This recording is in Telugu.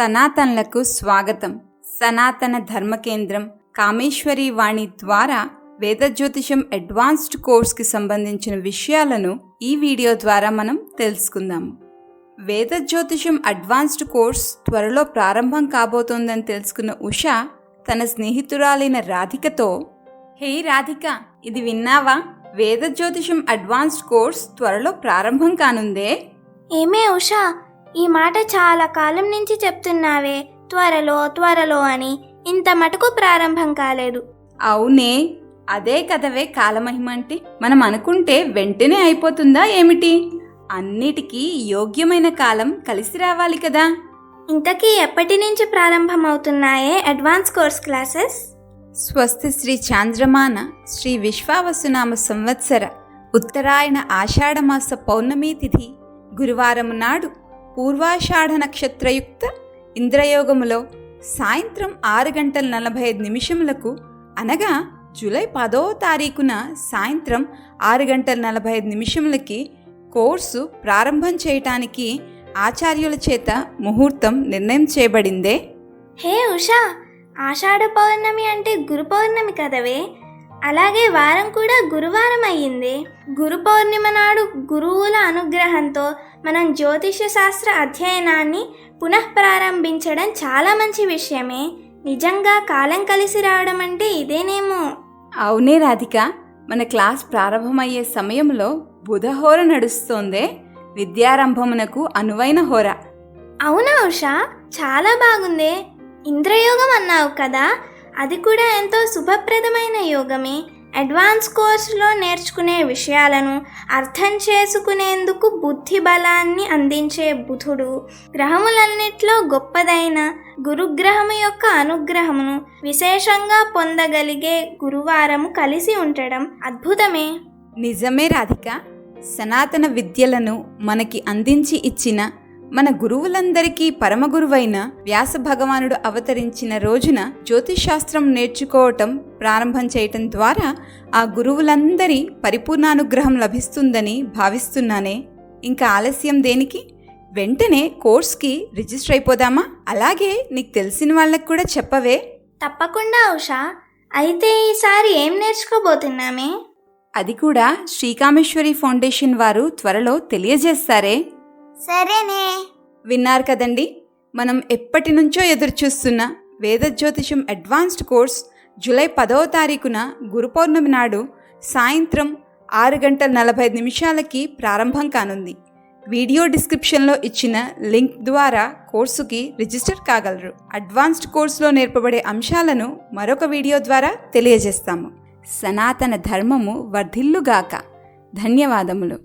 సనాతనలకు స్వాగతం. సనాతన ధర్మ కేంద్రం కామేశ్వరి వాణి ద్వారా వేద జ్యోతిషం అడ్వాన్స్డ్ కోర్స్కి సంబంధించిన విషయాలను ఈ వీడియో ద్వారా మనం తెలుసుకుందాము వేద జ్యోతిషం అడ్వాన్స్డ్ కోర్స్ త్వరలో ప్రారంభం కాబోతోందని తెలుసుకున్న ఉష తన స్నేహితురాలైన రాధికతో హే రాధిక ఇది విన్నావా? వేద జ్యోతిషం అడ్వాన్స్డ్ కోర్స్ త్వరలో ప్రారంభం కానుందే. ఏమే ఉషా ఈ మాట చాలా కాలం నుంచి చెప్తున్నావే. త్వరలో త్వరలో అని. ఇంత మటుకు ప్రారంభం కాలేదు. అవునే. అదే కదవే కాలమహిమ అంటే. మనం అనుకుంటే వెంటనే అయిపోతుందా ఏమిటి? అన్నిటికీ యోగ్యమైన కాలం కలిసి రావాలి కదా. ఇంతకీ ఎప్పటి నుంచి ప్రారంభమవుతున్నాయే అడ్వాన్స్ కోర్స్ క్లాసెస్? స్వస్తి శ్రీ చాంద్రమాన శ్రీ విశ్వావసునామ సంవత్సర ఉత్తరాయణ ఆషాఢమాస పౌర్ణమి తిథి గురువారం నాడు పూర్వాషాఢ నక్షత్రయుక్త ఇంద్రయోగములో సాయంత్రం ఆరు గంటల నలభై ఐదు నిమిషములకు అనగా జూలై పదో తారీఖున సాయంత్రం ఆరు గంటల నలభై ఐదు నిమిషములకి కోర్సు ప్రారంభం చేయటానికి ఆచార్యుల చేత ముహూర్తం నిర్ణయం చేయబడిందే. హే ఉషా ఆషాఢ పౌర్ణమి అంటే గురు పౌర్ణమి కదవే? అలాగే వారం కూడా గురువారం అయ్యింది. గురు పౌర్ణిమ నాడు గురువుల అనుగ్రహంతో మనం జ్యోతిష శాస్త్ర అధ్యయనాన్ని పునః ప్రారంభించడం చాలా మంచి విషయమే. నిజంగా కాలం కలిసి రావడం అంటే ఇదేనేమో. అవునే రాధిక మన క్లాస్ ప్రారంభమయ్యే సమయంలో బుధహోర నడుస్తోందే. విద్యారంభమునకు అనువైన హోర. అవునా ఉషా? చాలా బాగుందే. ఇంద్రయోగం అన్నావు కదా? అది కూడా ఎంతో శుభప్రదమైన యోగమే. అడ్వాన్స్ కోర్సులో నేర్చుకునే విషయాలను అర్థం చేసుకునేందుకు బుద్ధి బలాన్ని అందించే బుధుడు. గ్రహములన్నిట్లో గొప్పదైన గురుగ్రహము యొక్క అనుగ్రహమును విశేషంగా పొందగలిగే గురువారము కలిసి ఉండడం అద్భుతమే. నిజమే రాధిక. సనాతన విద్యలను మనకి అందించి ఇచ్చిన మన గురువులందరికీ పరమగురువైన వ్యాస భగవానుడు అవతరించిన రోజున జ్యోతిషాస్త్రం నేర్చుకోవటం ప్రారంభం చేయటం ద్వారా ఆ గురువులందరి పరిపూర్ణానుగ్రహం లభిస్తుందని భావిస్తున్నానే. ఇంకా ఆలస్యం దేనికి? వెంటనే కోర్స్కి రిజిస్టర్ అయిపోదామా? అలాగే నీకు తెలిసిన వాళ్ళకి కూడా చెప్పవే. తప్పకుండా ఉషా. అయితే ఈసారి ఏం నేర్చుకోబోతున్నామే? అది కూడా శ్రీకామేశ్వరి ఫౌండేషన్ వారు త్వరలో తెలియజేస్తారే. సరేనే. విన్నారు కదండి. మనం ఎప్పటి నుంచో ఎదురుచూస్తున్న వేద జ్యోతిషం అడ్వాన్స్డ్ కోర్స్ జూలై పదవ తారీఖున గురు పౌర్ణమి నాడు సాయంత్రం ఆరు గంటల నలభై ఐదు నిమిషాలకి ప్రారంభం కానుంది. వీడియో డిస్క్రిప్షన్లో ఇచ్చిన లింక్ ద్వారా కోర్సుకి రిజిస్టర్ కాగలరు. అడ్వాన్స్డ్ కోర్సులో నేర్పబడే అంశాలను మరొక వీడియో ద్వారా తెలియజేస్తాము. సనాతన ధర్మము వర్ధిల్లుగాక. ధన్యవాదములు.